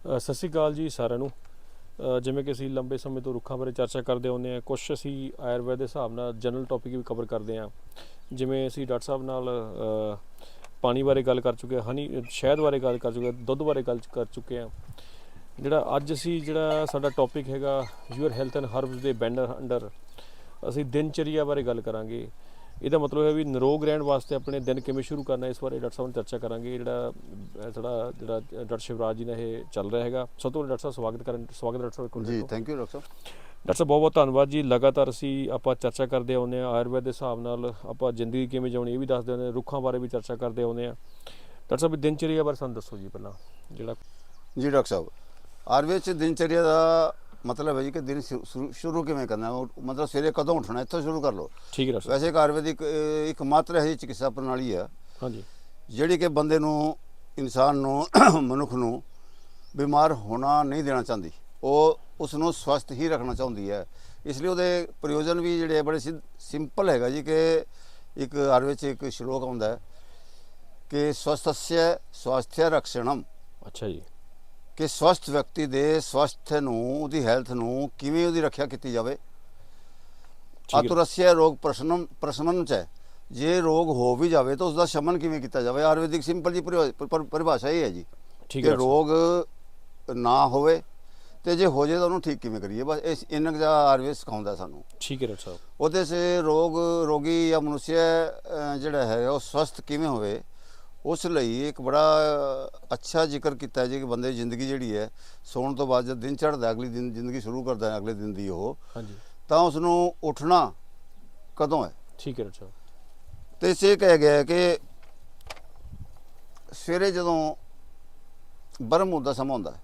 ਸਤਿ ਸ਼੍ਰੀ ਅਕਾਲ ਜੀ ਸਾਰਿਆਂ ਨੂੰ। ਜਿਵੇਂ ਕਿ ਅਸੀਂ ਲੰਬੇ ਸਮੇਂ ਤੋਂ ਰੁੱਖਾਂ ਬਾਰੇ ਚਰਚਾ ਕਰਦੇ ਆਉਂਦੇ ਹਾਂ ਕੁਝ ਅਸੀਂ ਆਯੁਰਵੈਦ ਦੇ ਹਿਸਾਬ ਨਾਲ ਜਨਰਲ ਟੌਪਿਕ ਵੀ ਕਵਰ ਕਰਦੇ ਹਾਂ। ਜਿਵੇਂ ਅਸੀਂ ਡਾਕਟਰ ਸਾਹਿਬ ਨਾਲ ਪਾਣੀ ਬਾਰੇ ਗੱਲ ਕਰ ਚੁੱਕੇ ਹਾਂ, ਹਨੀ, ਸ਼ਹਿਦ ਬਾਰੇ ਗੱਲ ਕਰ ਚੁੱਕੇ ਹਾਂ, ਦੁੱਧ ਬਾਰੇ ਗੱਲ ਕਰ ਚੁੱਕੇ ਹਾਂ। ਜਿਹੜਾ ਅੱਜ ਅਸੀਂ ਜਿਹੜਾ ਸਾਡਾ ਟੌਪਿਕ ਹੈਗਾ ਯੂਅਰ ਹੈਲਥ ਐਂਡ ਹਰਬਸ ਦੇ ਬੈਨਰ ਅੰਡਰ ਅਸੀਂ ਦਿਨਚਰਿਆ ਬਾਰੇ ਗੱਲ ਕਰਾਂਗੇ। ਇਹਦਾ ਮਤਲਬ ਹੈ ਵੀ ਨਿਰੋਗ ਰਹਿਣ ਵਾਸਤੇ ਆਪਣੇ ਦਿਨ ਕਿਵੇਂ ਸ਼ੁਰੂ ਕਰਨਾ ਇਸ ਬਾਰੇ ਡਾਕਟਰ ਸਾਹਿਬ ਨਾਲ ਚਰਚਾ ਕਰਾਂਗੇ। ਜਿਹੜਾ ਸਾਡਾ ਜਿਹੜਾ ਡਾਕਟਰ ਸ਼ਿਵਰਾਜ ਜੀ ਨੇ ਇਹ ਚੱਲ ਰਿਹਾ ਹੈਗਾ। ਸਭ ਤੋਂ ਪਹਿਲਾਂ ਡਾਕਟਰ ਸਾਹਿਬ ਸਵਾਗਤ ਕਰਨ ਸਵਾਗਤ ਡਾਕਟਰ ਸਾਹਿਬ ਜੀ ਥੈਂਕ ਯੂ ਡਾਕਟਰ ਸਾਹਿਬ। ਡਾਕਟਰ ਸਾਹਿਬ ਬਹੁਤ ਬਹੁਤ ਧੰਨਵਾਦ ਜੀ। ਲਗਾਤਾਰ ਅਸੀਂ ਆਪਾਂ ਚਰਚਾ ਕਰਦੇ ਆਉਂਦੇ ਹਾਂ ਆਯੁਰਵੈਦ ਦੇ ਹਿਸਾਬ ਨਾਲ ਆਪਾਂ ਜ਼ਿੰਦਗੀ ਕਿਵੇਂ ਜਿਉਣੀ ਇਹ ਵੀ ਦੱਸਦੇ ਆਉਂਦੇ ਰੁੱਖਾਂ ਬਾਰੇ ਵੀ ਚਰਚਾ ਕਰਦੇ ਆਉਂਦੇ ਹਾਂ। ਡਾਕਟਰ ਸਾਹਿਬ ਦਿਨਚਰਿਆ ਬਾਰੇ ਸਾਨੂੰ ਦੱਸੋ ਜੀ ਪਹਿਲਾਂ ਜਿਹੜਾ ਜੀ ਡਾਕਟਰ ਸਾਹਿਬ ਆਯੁਰਵੇਦ ਚ ਦਿਨਚਰਿਆ ਦਾ ਮਤਲਬ ਹੈ ਜੀ ਕਿ ਦਿਨ ਸ਼ੁਰੂ- ਸ਼ੁਰੂ- ਸ਼ੁਰੂ ਕਿਵੇਂ ਕਰਨਾ ਹੈ? ਉਹ ਮਤਲਬ ਸਵੇਰੇ ਕਦੋਂ ਉੱਠਣਾ ਇੱਥੋਂ ਸ਼ੁਰੂ ਕਰ ਲਓ। ਠੀਕ ਹੈ ਡਾਕਟਰ ਵੈਸੇ ਇੱਕ ਆਯੁਰਵੈਦਿਕ ਅਹ, ਇੱਕ ਮਾਤਰ ਹੈ ਚਿਕਿਤਸਾ ਪ੍ਰਣਾਲੀ ਹੈ ਸਾਹਿਬ ਹਾਂਜੀ। ਜਿਹੜੀ ਕਿ ਬੰਦੇ ਨੂੰ ਇਨਸਾਨ ਨੂੰ ਮਨੁੱਖ ਨੂੰ ਬਿਮਾਰ ਹੋਣਾ ਨਹੀਂ ਦੇਣਾ ਚਾਹੁੰਦੀ। ਉਹ ਉਸ ਨੂੰ ਸਵਸਥ ਹੀ ਰੱਖਣਾ ਚਾਹੁੰਦੀ ਹੈ। ਇਸ ਲਈ ਉਹਦੇ ਪ੍ਰਯੋਜਨ ਵੀ ਜਿਹੜੇ ਬੜੇ ਸਿ- ਸਿੰਪਲ ਹੈਗਾ ਜੀ ਕਿ ਇੱਕ ਆਯੁਰਵੇਦ ਚ ਇੱਕ ਸ਼ਲੋਕ ਆਉਂਦਾ ਹੈ ਕਿ ਸਵਸਥस्य ਸਵਾਸਥਯ ਰਕਸ਼ਣਮ ਅੱਛਾ ਜੀ। ਕਿ ਸਵਸਥ ਵਿਅਕਤੀ ਦੇ ਸਵਸਥ ਨੂੰ ਉਹਦੀ ਹੈਲਥ ਨੂੰ ਕਿਵੇਂ ਉਹਦੀ ਰੱਖਿਆ ਕੀਤੀ ਜਾਵੇ? ਆਤੁਰस्य ਰੋਗ ਪ੍ਰਸ਼ਨਮ ਪ੍ਰਸ਼ਮਨ ਚ ਹੈ। ਜੇ ਰੋਗ ਹੋ ਵੀ ਜਾਵੇ ਤਾਂ ਉਸ ਦਾ ਸ਼ਮਨ ਕਿਵੇਂ ਕੀਤਾ ਜਾਵੇ? ਆਯੁਰਵੈਦਿਕ ਸਿੰਪਲ ਜੀ ਪਰਿਭਾ- ਪਰ- ਪਰ- ਪਰਿਭਾਸ਼ਾ ਇਹ ਹੈ ਜੀ। ਠੀਕ ਕਿ ਹੈ। ਰੋਗ ਨਾ ਹੋਵੇ ਤੇ ਜੇ ਹੋ ਜਾਏ ਤਾਂ ਉਹਨੂੰ ਠੀਕ ਕਿਵੇਂ ਕਰੀਏ? ਬਸ ਇਸ ਇੰਨਾ ਕੁ ਜਿਹਾ ਆਯੁਰਵੇਦ ਸਿਖਾਉਂਦਾ ਸਾਨੂੰ। ਠੀਕ ਹੈ ਡਾਕਟਰ ਸਾਹਿਬ। ਉਹਦੇ ਸੇ ਰੋਗ ਰੋਗੀ ਜਾਂ ਮਨੁੱਖ ਅਹ, ਜਿਹੜਾ ਹੈ ਉਹ ਸਵਸਥ ਕਿਵੇਂ ਹੋਵੇ? ਉਸ ਲਈ ਇੱਕ ਬੜਾ ਅੱਛਾ ਜ਼ਿਕਰ ਕੀਤਾ ਜੀ ਕਿ ਬੰਦੇ ਦੀ ਜ਼ਿੰਦਗੀ ਜਿਹੜੀ ਹੈ ਸੌਣ ਤੋਂ ਬਾਅਦ ਜਦ ਦਿਨ ਚੜ੍ਹਦਾ ਅਗਲੀ ਦਿਨ ਜ਼ਿੰਦਗੀ ਸ਼ੁਰੂ ਕਰਦਾ ਹੈ ਅਗਲੇ ਦਿਨ ਦੀ ਉਹ ਹਾਂਜੀ। ਤਾਂ ਉਸ ਨੂੰ ਉੱਠਣਾ ਕਦੋਂ ਹੈ? ਠੀਕ ਹੈ ਡਾਕਟਰ ਸਾਹਿਬ। ਤੇ ਇਸੇ ਕਹਿ ਗਿਆ ਕਿ ਸਵੇਰੇ ਜਦੋਂ ਬ੍ਰਹਮ ਮੁਹੂਰਤ ਦਾ ਸਮਾਂ ਹੁੰਦਾ ਹੈ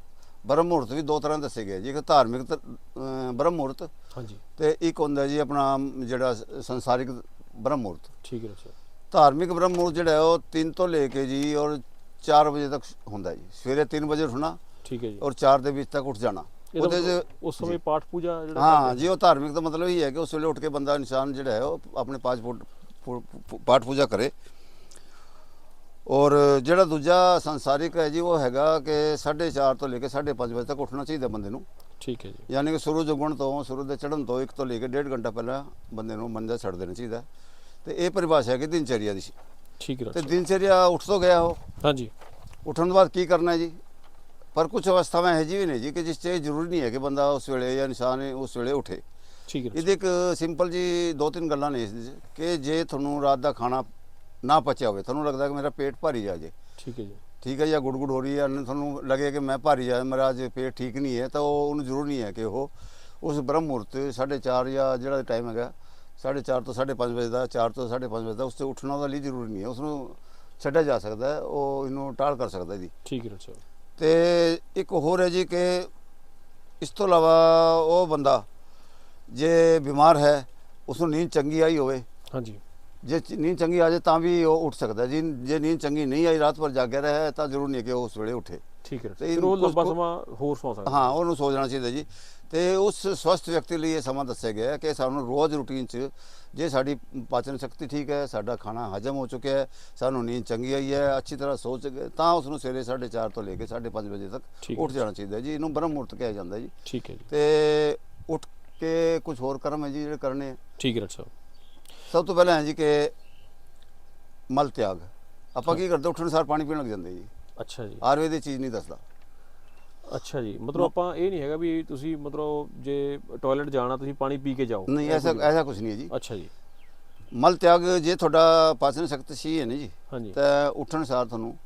ਬ੍ਰਹਮ ਮੁਹੂਰਤ ਵੀ ਦੋ ਤਰ੍ਹਾਂ ਦੱਸੇ ਗਏ ਜੀ ਇੱਕ ਧਾਰਮਿਕ ਤ- ਬ੍ਰਹਮ ਮੁਹੂਰਤ ਹਾਂਜੀ। ਤੇ ਇੱਕ ਹੁੰਦਾ ਜੀ ਆਪਣਾ ਜਿਹੜਾ ਸੰਸਾਰਿਕ ਬ੍ਰਹਮ ਮੁਹੂਰਤ। ਠੀਕ ਹੈ ਡਾਕਟਰ ਸਾਹਿਬ। ਧਾਰਮਿਕ ਬ੍ਰਹਮ ਮੁਹੂਰਤ ਜਿਹੜਾ ਉਹ 3 ਤੋਂ ਲੈ ਕੇ ਜੀ ਔਰ 4 ਵਜੇ ਤੱਕ ਹੁੰਦਾ ਜੀ। ਸਵੇਰੇ 3 ਵਜੇ ਉੱਠਣਾ ਠੀਕ ਹੈ ਜੀ। ਔਰ 4 ਦੇ ਵਿੱਚ ਤੱਕ ਉੱਠ ਜਾਣਾ। ਉਹਦੇ 'ਚ ਉਸ ਸਮੇਂ ਪਾਠ ਪੂਜਾ ਜਿਹੜਾ ਹਾਂ ਜੀ ਉਹ ਧਾਰਮਿਕ ਦਾ ਮਤਲਬ ਹੀ ਹੈ ਕਿ ਉਸ ਵੇਲੇ ਉੱਠ ਕੇ ਬੰਦਾ ਇਨਸਾਨ ਜਿਹੜਾ ਹੈ ਉਹ ਆਪਣੇ ਪਾਠ ਪਾਠ ਪੂਜਾ ਕਰੇ। ਔਰ ਜਿਹੜਾ ਦੂਜਾ ਸੰਸਾਰਿਕ ਹੈ ਜੀ ਉਹ ਹੈਗਾ ਕਿ 4:30 ਤੋਂ ਲੈ ਕੇ 5:30 ਵਜੇ ਤੱਕ ਉੱਠਣਾ ਚਾਹੀਦਾ ਬੰਦੇ ਨੂੰ। ਠੀਕ ਹੈ ਜੀ। ਯਾਨੀ ਕਿ ਸੂਰਜ ਉਗਣ ਤੋਂ ਸੂਰਜ ਦੇ ਚੜ੍ਹਨ ਤੋਂ 1 ਤੋਂ ਲੈ ਕੇ 1.5 ਘੰਟਾ ਪਹਿਲਾਂ ਬੰਦੇ ਨੂੰ ਮੰਜਾ ਛੱਡ ਦੇਣਾ ਚਾਹੀਦਾ। ਤੇ ਇਹ ਪਰਿਭਾਸ਼ਾ ਹੈ ਕਿ ਦਿਨਚਰਿਆ ਦੀ ਠੀਕ ਹੈ ਤੇ ਦਿਨਚਰਿਆ ਉੱਠ ਤੋਂ ਗਿਆ ਉਹ। ਹਾਂਜੀ। ਉੱਠਣ ਤੋਂ ਬਾਅਦ ਕੀ ਕਰਨਾ ਹੈ ਜੀ? ਪਰ ਕੁਝ ਅਵਸਥਾਵਾਂ ਇਹੋ ਜਿਹੀ ਵੀ ਨੇ ਜੀ ਕਿ ਜਿਸ ਇਹ ਜ਼ਰੂਰੀ ਨਹੀਂ ਹੈ ਕਿ ਬੰਦਾ ਉਸ ਵੇਲੇ ਜਾਂ ਇਨਸਾਨ ਉਸ ਵੇਲੇ ਉੱਠੇ। ਠੀਕ ਹੈ ਇਹਦੇ ਇੱਕ ਸਿੰਪਲ ਜੀ ਦੋ ਤਿੰਨ ਗੱਲਾਂ ਨੇ ਇਸ ਦੇ 'ਚ ਕਿ ਜੇ ਤੁਹਾਨੂੰ ਰਾਤ ਦਾ ਖਾਣਾ ਨਾ ਪਚਿਆ ਹੋਵੇ ਤੁਹਾਨੂੰ ਲੱਗਦਾ ਕਿ ਮੇਰਾ ਪੇਟ ਭਾਰੀ ਜਾ ਜੇ। ਠੀਕ ਹੈ ਜੀ। ਠੀਕ ਹੈ ਜਾਂ ਗੁੜਗੁੜ ਹੋ ਰਹੀ ਹੈ ਜਾਂ ਤੁਹਾਨੂੰ ਲੱਗੇ ਕਿ ਮੈਂ ਭਾਰੀ ਜਾ ਮੇਰਾ ਅੱਜ ਪੇਟ ਠੀਕ ਨਹੀਂ ਹੈ ਤਾਂ ਉਹ ਉਹਨੂੰ ਜ਼ਰੂਰ ਨਹੀਂ ਹੈ ਕਿ ਉਹ ਉਸ ਬ੍ਰਹਮ ਮੁਹੂਰਤ 4:30 ਜਾਂ ਜਿਹੜਾ ਟਾਈਮ ਹੈਗਾ 4:30 ਤੋਂ 5:30 ਵਜੇ ਦਾ 4 ਤੋਂ 5:30 ਵਜੇ ਦਾ ਉਸ ਤੇ ਉੱਠਣਾ ਉਹਦਾ ਲਈ ਜ਼ਰੂਰੀ ਨਹੀਂ ਹੈ। ਉਸ ਨੂੰ ਛੱਡਿਆ ਜਾ ਸਕਦਾ ਹੈ ਉਹ ਇਹਨੂੰ ਟਾਲ ਕਰ ਸਕਦਾ ਜੀ। ਠੀਕ ਹੈ ਡਾਕਟਰ ਸਾਹਿਬ ਤੇ ਇੱਕ ਹੋਰ ਹੈ ਜੀ ਕਿ ਇਸ ਤੋਂ ਇਲਾਵਾ ਉਹ ਬੰਦਾ ਜੇ ਬਿਮਾਰ ਹੈ ਉਸ ਨੂੰ ਨੀਂਦ ਚੰਗੀ ਆਈ ਹੋਵੇ ਹਾਂਜੀ। ਜੇ ਚ- ਨੀਂਦ ਚੰਗੀ ਆ ਜਾਏ ਤਾਂ ਵੀ ਉਹ ਉੱਠ ਸਕਦਾ। ਜੀ ਜੇ ਨੀਂਦ ਚੰਗੀ ਨਹੀਂ ਆਈ ਰਾਤ ਭਰ ਜਾਗਿਆ ਰਿਹਾ ਤਾਂ ਜ਼ਰੂਰ ਨਹੀਂ ਹੈ ਕਿ ਉਹ ਉਸ ਵੇਲੇ ਉੱਠੇ। ਠੀਕ ਹੈ। ਤੇ ਉਹ ਲੰਬਾ ਸਮਾਂ ਹੋਰ ਸੌ ਸਕਦਾ ਹਾਂ ਉਹਨੂੰ ਸੋ ਜਾਣਾ ਚਾਹੀਦਾ ਜੀ। ਤੇ ਉਸ ਸਵਸਥ ਵਿਅਕਤੀ ਲਈ ਇਹ ਸਮਾਂ ਦੱਸਿਆ ਗਿਆ ਹੈ ਕਿ ਸਾਨੂੰ ਰੋਜ਼ ਰੂਟੀਨ 'ਚ ਜੇ ਸਾਡੀ ਪਾਚਨ ਸ਼ਕਤੀ ਠੀਕ ਹੈ ਸਾਡਾ ਖਾਣਾ ਹਜਮ ਹੋ ਚੁੱਕਿਆ ਹੈ ਸਾਨੂੰ ਨੀਂਦ ਚੰਗੀ ਆਈ ਹੈ ਅੱਛੀ ਤਰ੍ਹਾਂ ਸੋ ਚੁੱਕੇ ਤਾਂ ਉਸ ਨੂੰ ਸਵੇਰੇ 4:30 ਤੋਂ ਲੈ ਕੇ 5:30 ਵਜੇ ਤੱਕ ਹੈ। ਉੱਠ ਜਾਣਾ ਚਾਹੀਦਾ ਜੀ। ਇਹਨੂੰ ਬ੍ਰਹਮ ਮੁਹੂਰਤ ਕਿਹਾ ਜਾਂਦਾ ਜੀ। ਠੀਕ ਹੈ ਜੀ। ਤੇ ਉੱਠ ਕੇ ਕੁਝ ਹੋਰ ਕਰਮ ਹੈ ਜੀ ਜਿਹੜੇ ਕਰਨੇ ਆ? ਠੀਕ ਹੈ ਡਾਕਟਰ ਸਾਹਿਬ। ਸਭ ਤੋਂ ਪਹਿਲਾਂ ਹੈ ਜੀ ਕਿ ਮਲ ਤਿਆਗ। ਆਪਾਂ ਕੀ ਕਰਦੇ? ਉੱਠਣ ਸਾਰ ਪਾਣੀ ਪੀਣ ਲੱਗ ਜਾਂਦੇ ਜੀ। ਅੱਛਾ ਜੀ। ਆਯੁਰਵੇਦ ਇਹ ਚੀਜ਼ ਨਹੀਂ ਦੱਸਦਾ। ਅੱਛਾ ਜੀ ਮਤਲਬ ਆਪਾਂ ਇਹ ਨਹੀਂ ਹੈਗਾ ਵੀ ਤੁਸੀਂ ਮਤਲਬ ਜੇ ਟਾਇਲਟ ਜਾਣਾ ਤੁਸੀਂ ਪਾਣੀ ਪੀ ਕੇ ਜਾਓ। ਨਹੀਂ ਐਸਾ ਐਸਾ ਕੁਝ ਨਹੀਂ ਹੈ ਜੀ। ਅੱਛਾ ਜੀ। ਮਲ ਤਿਆਗ ਜੇ ਤੁਹਾਡਾ ਪਾਚਨ ਸ਼ਕਤੀ ਸਹੀ ਹੈ ਨਾ ਜੀ ਤਾਂ ਉੱਠਣ ਸਾਰ ਤੁਹਾਨੂੰ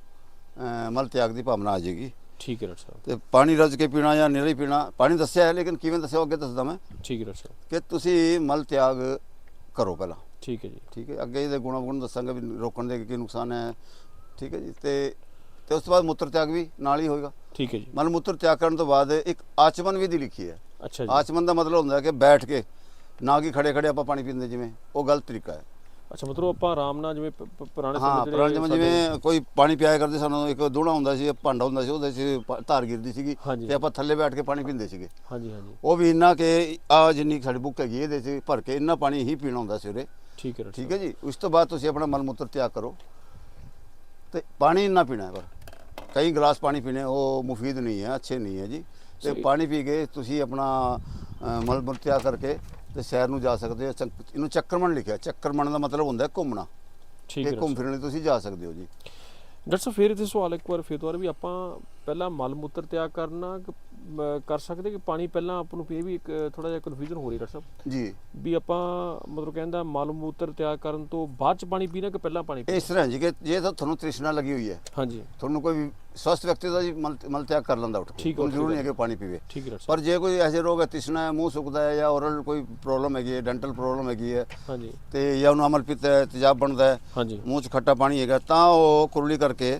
ਮਲ ਤਿਆਗ ਦੀ ਭਾਵਨਾ ਆ ਜਾਏਗੀ। ਠੀਕ ਹੈ ਡਾਕਟਰ ਸਾਹਿਬ। ਤੇ ਪਾਣੀ ਰਜ ਕੇ ਪੀਣਾ ਜਾਂ ਹੀ ਪੀਣਾ ਪਾਣੀ ਦੱਸਿਆ ਹੈ ਲੇਕਿਨ ਕਿਵੇਂ ਦੱਸਿਆ ਅੱਗੇ ਦੱਸਦਾ ਮੈਂ। ਠੀਕ ਹੈ ਡਾਕਟਰ ਸਾਹਿਬ। ਕਿ ਤੁਸੀਂ ਮਲ ਤਿਆਗ ਕਰੋ ਪਹਿਲਾਂ। ਠੀਕ ਹੈ ਜੀ। ਠੀਕ ਹੈ ਅੱਗੇ ਇਹਦੇ ਗੁਣਾ ਗੁਣ ਦੱਸਾਂਗਾ ਵੀ ਰੋਕਣ ਦੇ ਕੀ ਨੁਕਸਾਨ ਹੈ। ਠੀਕ ਹੈ ਜੀ ਤੇ ਤੇ ਉਸ ਤੋਂ ਬਾਅਦ ਮੂਤਰ ਤਿਆਗ ਵੀ ਨਾਲ ਹੀ ਹੋਏਗਾ। ਠੀਕ ਹੈ ਜੀ। ਮਲ ਮੂਤਰ ਤਿਆਗ ਕਰਨ ਤੋਂ ਬਾਅਦ ਇੱਕ ਆਚਮਨ ਵਿਧੀ ਲਿਖੀ ਹੈ। ਅੱਛਾ ਜੀ। ਆਚਮਨ ਦਾ ਮਤਲਬ ਹੁੰਦਾ ਹੈ ਕਿ ਬੈਠ ਕੇ ਨਾ ਕਿ ਖੜੇ ਖੜੇ ਆਪਾਂ ਪਾਣੀ ਪੀਂਦੇ ਜਿਵੇਂ ਉਹ ਗਲਤ ਤਰੀਕਾ ਹੈ। ਅੱਛਾ ਮਤਲਬ ਆਪਾਂ ਆਰਾਮ ਨਾਲ ਜਿਵੇਂ ਪੁਰਾਣੇ ਹਾਂ ਸਮੇਂ ਜਿਹੜੇ ਪੁਰਾਣੇ ਜਿਵੇਂ ਕੋਈ ਪਾਣੀ ਪਿਆਇਆ ਕਰਦੇ ਸਾਨੂੰ ਇੱਕ ਦੋਣਾ ਹੁੰਦਾ ਸੀ ਭਾਂਡਾ ਹੁੰਦਾ ਸੀ ਉਹਦੇ 'ਚ ਧਾਰ ਗਿਰਦੀ ਸੀਗੀ। ਤੇ ਆਪਾਂ ਥੱਲੇ ਬੈਠ ਕੇ ਪਾਣੀ ਪੀਂਦੇ ਸੀਗੇ। ਹਾਂਜੀ ਹਾਂਜੀ। ਉਹ ਵੀ ਇੰਨਾ ਕਿ ਆ ਜਿੰਨੀ ਸਾਡੀ ਬੁੱਕ ਹੈਗੀ ਇਹਦੇ 'ਚ ਭਰ ਕੇ ਇੰਨਾ ਪਾਣੀ ਹੀ ਪੀਣਾ ਹੁੰਦਾ ਸਵੇਰੇ ਠੀਕ ਹੈ ਠੀਕ ਹੈ ਜੀ? ਉਸ ਤੋਂ ਬਾਅਦ ਤੁਸੀਂ ਆਪਣਾ ਮਲ ਮੂਤਰ ਤਿਆਗ ਕਰੋ। ਤੇ ਪਾਣੀ ਇੰਨਾ ਪੀਣਾ ਹੈ ਪਰ। ਕਈ ਗਲਾਸ ਪਾਣੀ ਪੀਣੇ ਉਹ ਮੁਫੀਦ ਨਹੀਂ ਹੈ ਅੱਛੇ ਨਹੀਂ ਹੈ ਜੀ। ਤੇ। ਪਾਣੀ ਪੀ ਕੇ ਤੁਸੀਂ ਆਪਣਾ ਮਲ ਮੂਤਰ ਤਿਆਗ ਕਰਕੇ ਤੇ ਸ਼ਹਿਰ ਨੂੰ ਜਾ ਸਕਦੇ ਹੋ ਚੱਕ- ਇਹਨੂੰ ਚੱਕਰਮਣ ਲਿਖਿਆ ਚੱਕਰਮਣ ਦਾ ਮਤਲਬ ਹੁੰਦਾ ਹੈ ਘੁੰਮਣਾ। ਠੀਕ ਹੈ ਡਾਕਟਰ ਘੁੰਮ ਫਿਰਨ ਲਈ ਤੁਸੀਂ ਜਾ ਸਕਦੇ ਹੋ ਜੀ। ਸਾਹਿਬ ਫਿਰ ਇੱਥੇ ਸਵਾਲ ਇੱਕ ਵਾਰ ਫਿਰ ਦੁਬਾਰਾ ਵੀ ਆਪਾਂ ਪਹਿਲਾਂ ਮਲ ਮੂਤਰ ਤਿਆਗ ਕਰਨਾ ਕਿ, ਕਰ ਸਕਦੇ ਕਿ ਪਾਣੀ ਪਹਿਲਾਂ ਆਪਾਂ ਨੂੰ ਇਹ ਵੀ ਇੱਕ ਥੋੜਾ ਜਿਹਾ ਕਨਫਿਊਜ਼ਨ ਹੋ ਰਹੀ ਡਾਕਟਰ ਸਾਹਿਬ। ਜੀ। ਵੀ ਆਪਾਂ ਮਤਲਬ ਕਹਿੰਦਾ ਮਲ ਮੂਤਰ ਤਿਆਗ ਕਰਨ ਤੋਂ ਬਾਅਦ ਚ ਪਾਣੀ ਪੀਣਾ ਕਿ ਪਹਿਲਾਂ ਪਾਣੀ ਇਸ ਤਰ੍ਹਾਂ ਜੀ ਕਿ ਜੇ ਤਾਂ ਤੁਹਾਨੂੰ ਤ੍ਰਿਸ਼ਨਾ ਲੱਗੀ ਹੋਈ ਹੈ ਹਾਂਜੀ। ਤੁਹਾਨੂੰ ਕੋਈ ਸਵਸਥ ਵਿਅਕਤੀ ਦਾ ਜੀ ਮਲ ਮਲ ਤਿਆਗ ਕਰ ਲੈਂਦਾ ਉੱਠ ਕੇ। ਠੀਕ ਹੈ, ਉਹਨੂੰ ਜ਼ਰੂਰੀ ਨਹੀਂ ਹੈ ਕਿ ਪਾਣੀ ਪੀਵੇ। ਠੀਕ ਹੈ ਪਰ ਜੇ ਕੋਈ ਐਸੇ ਰੋਗ ਹੈ ਤ੍ਰਿਸ਼ਨਾ ਹੈ ਮੂੰਹ ਸੁੱਕਦਾ ਹੈ ਜਾਂ ਔਰਲ ਕੋਈ ਪ੍ਰੋਬਲਮ ਹੈਗੀ ਹੈ ਡੈਂਟਲ ਪ੍ਰੋਬਲਮ ਹੈਗੀ ਹੈ ਹਾਂਜੀ। ਤੇ ਜਾਂ ਉਹਨੂੰ ਅਮਲ ਪਿੱਤ ਹੈ ਤੇਜ਼ਾਬ ਬਣਦਾ ਹੈ ਹਾਂਜੀ। ਮੂੰਹ 'ਚ ਖੱਟਾ ਪਾਣੀ ਹੈਗਾ ਤਾਂ ਉਹ ਕੁਰਲੀ ਕਰਕੇ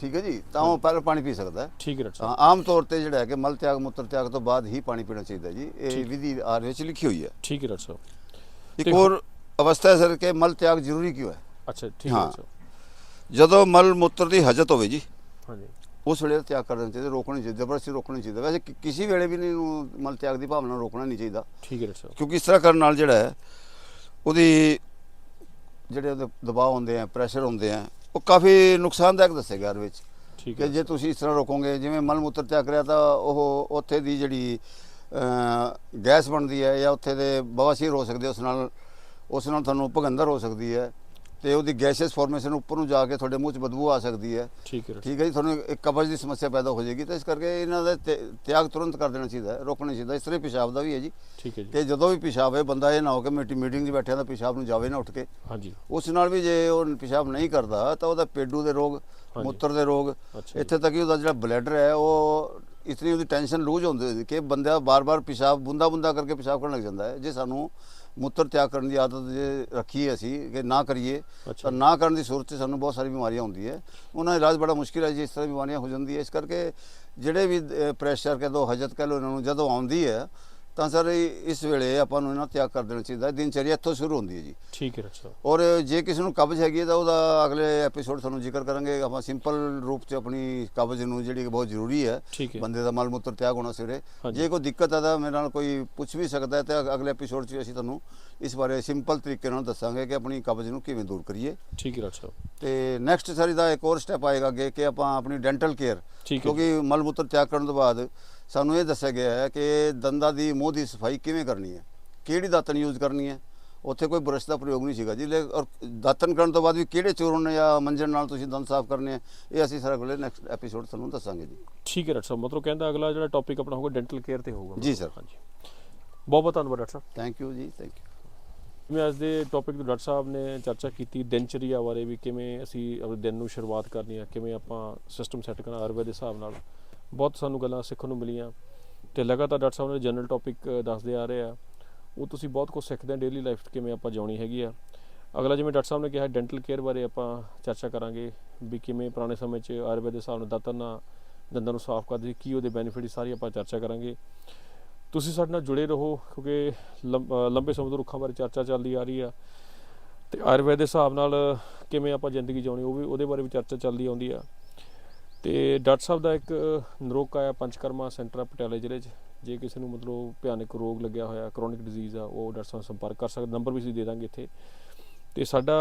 ਠੀਕ ਹੈ ਜੀ? ਤਾਂ ਉਹ ਪਹਿਲਾਂ ਪਾਣੀ ਪੀ ਸਕਦਾ ਹੈ। ਠੀਕ ਹੈ ਡਾਕਟਰ ਸਾਹਿਬ। ਆਮ ਤੌਰ ਤੇ ਜਿਹੜਾ ਹੈ ਕਿ ਮਲ ਤਿਆਗ ਮੂਤਰ ਤਿਆਗ ਤੋਂ ਬਾਅਦ ਹੀ ਪਾਣੀ ਪੀਣਾ ਚਾਹੀਦਾ ਜੀ। ਇਹ ਵਿਧੀ ਆਰ ਵਿੱਚ ਲਿਖੀ ਹੋਈ ਹੈ। ਠੀਕ ਹੈ ਡਾਕਟਰ ਸਾਹਿਬ। ਇੱਕ ਹੋਰ ਅਵਸਥਾ ਹੈ ਸਰ ਕਿ ਮਲ ਤਿਆਗ ਜ਼ਰੂਰੀ ਕਿਉਂ ਹੈ? ਅੱਛਾ ਠੀਕ ਹੈ ਹਾਂ। ਡਾਕਟਰ ਸਾਹਿਬ। ਜਦੋਂ ਮਲ ਮੂਤਰ ਦੀ ਹਜਤ ਹੋਵੇ ਜੀ ਹਾਂਜੀ। ਉਸ ਵੇਲੇ ਤਿਆਗ ਕਰ ਦੇਣਾ ਚਾਹੀਦਾ ਰੋਕਣਾ ਚਾਹੀਦਾ ਜ਼ਬਰਦਸਤੀ ਰੋਕਣਾ ਚਾਹੀਦਾ। ਵੈਸੇ ਕਿ- ਕਿਸੇ ਵੇਲੇ ਵੀ ਨਹੀਂ ਨੂੰ ਮਲ ਤਿਆਗ ਦੀ ਭਾਵਨਾ ਨੂੰ ਰੋਕਣਾ ਨਹੀਂ ਚਾਹੀਦਾ। ਠੀਕ ਹੈ ਡਾਕਟਰ ਸਾਹਿਬ। ਕਿਉਂਕਿ ਇਸ ਤਰ੍ਹਾਂ ਕਰਨ ਨਾਲ ਜਿਹੜਾ ਹੈ ਉਹਦੀ ਜਿਹੜੇ ਉਹਦੇ ਦਬਾਅ ਹੁੰਦੇ ਆ ਪ੍ਰੈਸ਼ਰ ਹੁੰਦੇ ਆ ਉਹ ਕਾਫੀ ਨੁਕਸਾਨਦਾਇਕ ਦੱਸੇਗਾ ਇਹਦੇ ਵਿੱਚ। ਠੀਕ ਕਿ ਹੈ। ਜੇ ਤੁਸੀਂ ਇਸ ਤਰ੍ਹਾਂ ਰੋਕੋਗੇ ਜਿਵੇਂ ਮਲ ਮੂਤਰ ਤਿਆਗ ਕਰਿਆ ਤਾਂ ਉਹ ਉੱਥੇ ਦੀ ਜਿਹੜੀ ਅਹ, ਗੈਸ ਬਣਦੀ ਹੈ ਜਾਂ ਉੱਥੇ ਦੇ ਬਵਾਸੀਰ ਹੋ ਸਕਦੇ ਉਸ ਨਾਲ ਉਸ ਨਾਲ ਤੁਹਾਨੂੰ ਭਗੰਦਰ ਹੋ ਸਕਦੀ ਹੈ। ਤੇ ਉਹਦੀ ਗੈਸਸ ਫਾਰਮੇਸ਼ਨ ਉੱਪਰ ਨੂੰ ਜਾ ਕੇ ਤੁਹਾਡੇ ਮੂੰਹ 'ਚ ਬਦਬੂ ਆ ਸਕਦੀ ਹੈ। ਠੀਕ ਹੈ ਠੀਕ ਹੈ ਜੀ ਤੁਹਾਨੂੰ ਇੱਕ ਕਬਜ਼ ਦੀ ਸਮੱਸਿਆ ਪੈਦਾ ਹੋ ਜਾਏਗੀ ਤਾਂ ਇਸ ਕਰਕੇ ਇਹਨਾਂ ਦਾ ਤਿਆਗ ਤੁਰੰਤ ਕਰ ਦੇਣਾ ਚਾਹੀਦਾ ਹੈ ਰੋਕਣਾ ਚਾਹੀਦਾ ਇਸ ਤਰ੍ਹਾਂ ਪਿਸ਼ਾਬ ਦਾ ਵੀ ਹੈ ਜੀ। ਠੀਕ ਹੈ ਜੀ। ਕਿ ਜਦੋਂ ਵੀ ਪਿਸ਼ਾਬ ਹੈ ਬੰਦਾ ਇਹ ਨਾ ਹੋ ਕਿ ਮੀਟੀ ਮੀਟਿੰਗ 'ਚ ਬੈਠਿਆ ਤਾਂ ਪਿਸ਼ਾਬ ਨੂੰ ਜਾਵੇ ਨਾ ਉੱਠ ਕੇ। ਹਾਂਜੀ। ਉਸ ਨਾਲ ਵੀ ਜੇ ਉਹ ਪਿਸ਼ਾਬ ਨਹੀਂ ਕਰਦਾ ਤਾਂ ਉਹਦਾ ਪੇਡੂ ਦੇ ਰੋਗ। ਮੂਤਰ ਦੇ ਰੋਗ। ਇੱਥੇ ਤੱਕ ਕਿ ਉਹਦਾ ਜਿਹੜਾ ਬਲੈਡਰ ਹੈ ਉਹ ਇਤਨੀ ਉਹਦੀ ਟੈਨਸ਼ਨ ਲੂਜ਼ ਹੁੰਦੀ ਕਿ ਬੰਦਾ ਬਾਰ-ਬਾਰ ਪਿਸ਼ਾਬ ਬੁੰਦਾ-ਬੁੰਦਾ ਕਰਕੇ ਪਿਸ਼ਾਬ ਕਰਨ ਲੱਗ ਜਾਂਦਾ ਹੈ। ਜੇ ਸਾਨੂੰ ਮੂਤਰ ਤਿਆਗ ਕਰਨ ਦੀ ਆਦਤ ਜੇ ਰੱਖੀ ਹੈ ਅਸੀਂ ਕਿ ਨਾ ਕਰੀਏ ਤਾਂ ਨਾ ਕਰਨ ਦੀ ਸੂਰਤ 'ਚ ਸਾਨੂੰ ਬਹੁਤ ਸਾਰੀ ਬਿਮਾਰੀਆਂ ਹੁੰਦੀਆਂ ਉਹਨਾਂ ਦਾ ਇਲਾਜ ਬੜਾ ਮੁਸ਼ਕਿਲ ਹੈ ਜੀ ਇਸ ਤਰ੍ਹਾਂ ਬਿਮਾਰੀਆਂ ਹੋ ਜਾਂਦੀਆਂ। ਇਸ ਕਰਕੇ ਜਿਹੜੇ ਵੀ ਪ੍ਰੈਸ਼ਰ ਕਹਿ ਦੋ ਹਜਤ ਕਹਿ ਲਓ ਇਹਨਾਂ ਨੂੰ ਜਦੋਂ ਆਉਂਦੀ ਹੈ ਤਾਂ ਸਰ ਇਸ ਵੇਲੇ ਆਪਾਂ ਨੂੰ ਇਹਨਾਂ ਤਿਆਗ ਕਰ ਦੇਣਾ ਚਾਹੀਦਾ। ਦਿਨਚਰਿਆ ਇੱਥੋਂ ਸ਼ੁਰੂ ਹੁੰਦੀ ਹੈ ਜੀ। ਠੀਕ ਹੈ ਡਾਕਟਰ ਸਾਹਿਬ ਔਰ ਜੇ ਕਿਸੇ ਨੂੰ ਕਬਜ਼ ਹੈਗੀ ਹੈ ਤਾਂ ਉਹਦਾ ਅਗਲੇ ਐਪੀਸੋਡ ਤੁਹਾਨੂੰ ਜ਼ਿਕਰ ਕਰਾਂਗੇ। ਆਪਾਂ ਸਿੰਪਲ ਰੂਪ 'ਚ ਆਪਣੀ ਕਬਜ਼ ਨੂੰ ਜਿਹੜੀ ਬਹੁਤ ਜ਼ਰੂਰੀ ਹੈ। ਬੰਦੇ ਦਾ ਮਲ ਮੂਤਰ ਤਿਆਗ ਹੋਣਾ ਸਵੇਰੇ। ਜੇ ਕੋਈ ਦਿੱਕਤ ਤਾਂ ਮੇਰੇ ਨਾਲ ਕੋਈ ਪੁੱਛ ਵੀ ਸਕਦਾ ਹੈ ਤੇ ਅਗਲੇ ਐਪੀਸੋਡ 'ਚ ਅਸੀਂ ਤੁਹਾਨੂੰ ਇਸ ਬਾਰੇ ਸਿੰਪਲ ਤਰੀਕੇ ਨਾਲ ਦੱਸਾਂਗੇ ਕਿ ਆਪਣੀ ਕਬਜ਼ ਨੂੰ ਕਿਵੇਂ ਦੂਰ ਕਰੀਏ। ਠੀਕ ਹੈ ਡਾਕਟਰ ਸਾਹਿਬ ਤੇ ਨੈਕਸਟ ਸਾਰੀ ਦਾ ਇੱਕ ਹੋਰ ਸਟੈਪ ਆਏਗਾ ਅੱਗੇ ਕਿ ਆਪਾਂ ਆਪਣੀ ਡੈਂਟਲ ਕੇਅਰ ਕਿਉਂਕਿ ਮਲ ਮੂਤਰ ਤਿਆਗ ਕਰਨ ਤੋਂ ਬਾਅਦ ਸਾਨੂੰ ਇਹ ਦੱਸਿਆ ਗਿਆ ਹੈ ਕਿ ਦੰਦਾਂ ਦੀ ਮੂੰਹ ਦੀ ਸਫ਼ਾਈ ਕਿਵੇਂ ਕਰਨੀ ਹੈ? ਕਿਹੜੀ ਦਾਤਨ ਯੂਜ਼ ਕਰਨੀ ਹੈ? ਉੱਥੇ ਕੋਈ ਬੁਰਸ਼ ਦਾ ਪ੍ਰਯੋਗ ਨਹੀਂ ਸੀਗਾ ਜੀ। ਲੇ ਔਰ ਦਾਤਨ ਕਰਨ ਤੋਂ ਬਾਅਦ ਵੀ ਕਿਹੜੇ ਚੂਰਨ ਜਾਂ ਮੰਜਣ ਨਾਲ ਤੁਸੀਂ ਦੰਦ ਸਾਫ਼ ਕਰਨੇ ਆ ਇਹ ਅਸੀਂ ਸਾਰਾ ਅਗਲੇ ਨੈਕਸਟ ਐਪੀਸੋਡ ਤੁਹਾਨੂੰ ਦੱਸਾਂਗੇ ਜੀ। ਠੀਕ ਹੈ ਡਾਕਟਰ ਸਾਹਿਬ। ਮਤਲਬ ਕਹਿੰਦਾ ਅਗਲਾ ਜਿਹੜਾ ਟੌਪਿਕ ਆਪਣਾ ਹੋਊਗਾ ਡੈਂਟਲ ਕੇਅਰ ਤੇ ਹੋਊਗਾ। ਜੀ ਸਰ। ਹਾਂਜੀ। ਬਹੁਤ ਬਹੁਤ ਧੰਨਵਾਦ ਡਾਕਟਰ ਸਾਹਿਬ। ਥੈਂਕ ਯੂ ਜੀ ਥੈਂਕ ਯੂ ਜਿਵੇਂ ਅੱਜ ਦੇ ਟੌਪਿਕ ਤੇ ਡਾਕਟਰ ਸਾਹਿਬ ਨੇ ਚਰਚਾ ਕੀਤੀ ਦਿਨਚਰਿਆ ਬਾਰੇ ਵੀ ਕਿਵੇਂ ਅਸੀਂ ਆਪਣੇ ਦਿਨ ਨੂੰ ਸ਼ੁਰੂਆਤ ਕਰਨੀ ਹੈ ਕਿਵੇਂ ਆਪਾਂ ਸਿਸਟਮ ਸੈੱਟ ਕਰਨਾ ਆਯੁਰਵੇਦ ਦੇ ਹਿਸਾਬ ਨਾਲ। ਬਹੁਤ ਸਾਨੂੰ ਗੱਲਾਂ ਸਿੱਖਣ ਨੂੰ ਮਿਲੀਆਂ ਤੇ ਲਗਾਤਾਰ ਡਾਕਟਰ ਸਾਹਿਬ ਨੇ ਜਨਰਲ ਟੌਪਿਕ ਦੱਸਦੇ ਆ ਰਹੇ ਆ। ਉਹ ਤੁਸੀਂ ਬਹੁਤ ਕੁਝ ਸਿੱਖਦੇ ਆ ਡੇਲੀ ਲਾਈਫ ਕਿਵੇਂ ਆਪਾਂ ਜਿਉਣੀ ਹੈਗੀ ਆ। ਅਗਲਾ ਜਿਵੇਂ ਡਾਕਟਰ ਸਾਹਿਬ ਨੇ ਕਿਹਾ ਡੈਂਟਲ ਕੇਅਰ ਬਾਰੇ ਆਪਾਂ ਚਰਚਾ ਕਰਾਂਗੇ ਵੀ ਕਿਵੇਂ ਪੁਰਾਣੇ ਸਮੇਂ 'ਚ ਆਯੁਰਵੇਦ ਦੇ ਹਿਸਾਬ ਨਾਲ ਦਾਤਨ ਨਾਲ ਦੰਦਾਂ ਨੂੰ ਸਾਫ਼ ਕਰਦੇ, ਕੀ ਉਹਦੇ ਬੈਨੀਫਿਟ ਸਾਰੀ ਆਪਾਂ ਚਰਚਾ ਕਰਾਂਗੇ। ਤੁਸੀਂ ਸਾਡੇ ਨਾਲ ਜੁੜੇ ਰਹੋ, ਕਿਉਂਕਿ ਲੰਬ- ਲੰਬੇ ਸਮੇਂ ਤੋਂ ਰੁੱਖਾਂ ਬਾਰੇ ਚਰਚਾ ਚੱਲਦੀ ਆ ਰਹੀ ਆ। ਤੇ ਆਯੁਰਵੇਦ ਦੇ ਹਿਸਾਬ ਨਾਲ ਕਿਵੇਂ ਆਪਾਂ ਜ਼ਿੰਦਗੀ ਜਿਉਣੀ, ਉਹ ਵੀ ਉਹਦੇ ਬਾਰੇ ਵੀ ਚਰਚਾ ਚੱਲਦੀ ਆਉਂਦੀ ਆ। ਤੇ ਡਾਕਟਰ ਸਾਹਿਬ ਦਾ ਇੱਕ ਨਰੋਕ ਆਇਆ ਪੰਚਕਰਮਾ ਸੈਂਟਰ ਪਟਿਆਲੇ ਜ਼ਿਲ੍ਹੇ 'ਚ। ਜੇ ਕਿਸੇ ਨੂੰ ਮਤਲਬ ਭਿਆਨਕ ਰੋਗ ਲੱਗਿਆ ਹੋਇਆ ਕਰੋਨਿਕ ਡਿਜ਼ੀਜ਼ ਆ, ਉਹ ਡਾਕਟਰ ਸਾਹਿਬ ਸੰਪਰਕ ਕਰ ਸਕਦਾ, ਨੰਬਰ ਵੀ ਅਸੀਂ ਦੇ ਦਾਂਗੇ ਇੱਥੇ। ਤੇ ਸਾਡਾ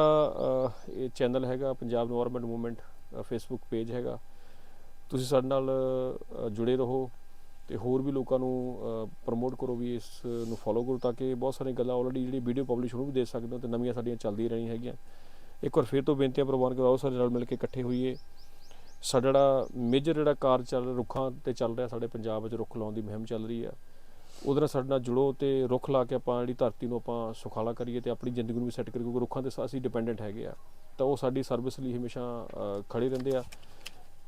ਇਹ ਚੈਨਲ ਹੈਗਾ Punjab environment movement Facebook page ਹੈਗਾ। ਤੁਸੀਂ ਸਾਡੇ ਨਾਲ ਜੁੜੇ ਰਹੋ ਤੇ ਹੋਰ ਵੀ ਲੋਕਾਂ ਨੂੰ ਪ੍ਰਮੋਟ ਕਰੋ ਵੀ ਇਸ ਨੂੰ ਫੋਲੋ ਕਰੋ ਤਾਂ ਕਿ ਬਹੁਤ ਸਾਰੀਆਂ ਗੱਲਾਂ ਆਲਰੇਡੀ ਜਿਹੜੀ ਵੀਡੀਓ ਪਬਲਿਸ਼ ਉਹਨੂੰ ਵੀ ਦੇ ਸਕਦੇ ਹੋ ਤੇ ਨਵੀਆਂ ਸਾਡੀਆਂ ਚੱਲਦੀਆਂ ਰਹਿਣੀਆਂ ਹੈਗੀਆਂ। ਇੱਕ ਵਾਰ ਫਿਰ ਤੋਂ ਬੇਨਤੀਆਂ ਪ੍ਰਵਾਨ ਕਰੋ ਸਾਰੇ ਨਾਲ ਮਿਲ ਕੇ ਇਕੱਠੇ ਹੋਈਏ। ਸਾਡਾ ਜਿਹੜਾ ਮੇਜਰ ਜਿਹੜਾ ਕਾਰਜ ਚੱਲ ਰਿਹਾ ਰੁੱਖਾਂ ਤੇ ਚੱਲ ਰਿਹਾ ਸਾਡੇ ਪੰਜਾਬ ਵਿੱਚ ਰੁੱਖ ਲਾਉਣ ਦੀ ਮੁਹਿੰਮ ਚੱਲ ਰਹੀ ਆ ਉਹਦੇ ਨਾਲ ਸਾਡੇ ਨਾਲ ਜੁੜੋ ਤੇ ਰੁੱਖ ਲਾ ਕੇ ਆਪਾਂ ਜਿਹੜੀ ਧਰਤੀ ਨੂੰ ਆਪਾਂ ਸੁਖਾਲਾ ਕਰੀਏ ਤੇ ਆਪਣੀ ਜ਼ਿੰਦਗੀ ਨੂੰ ਵੀ ਸੈੱਟ ਕਰੀਏ ਕਿਉਂਕਿ ਰੁੱਖਾਂ ਤੇ ਅਸੀਂ ਡਿਪੈਂਡੈਂਟ ਹੈਗੇ ਆ। ਤਾਂ ਉਹ ਸਾਡੀ ਸਰਵਿਸ ਲਈ ਹਮੇਸ਼ਾ ਅਹ, ਖੜੇ ਰਹਿੰਦੇ ਆ।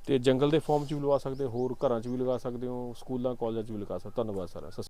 ਤੇ ਜੰਗਲ ਦੇ ਫਾਰਮ 'ਚ ਵੀ ਲਵਾ ਸਕਦੇ ਹੋਰ ਘਰਾਂ 'ਚ ਵੀ ਲਗਾ ਸਕਦੇ ਹੋ ਸਕੂਲਾਂ ਕਾਲਜਾਂ 'ਚ ਵੀ ਲਗਾ ਸਕਦੇ ਹੋ। ਧੰਨਵਾਦ ਸਰ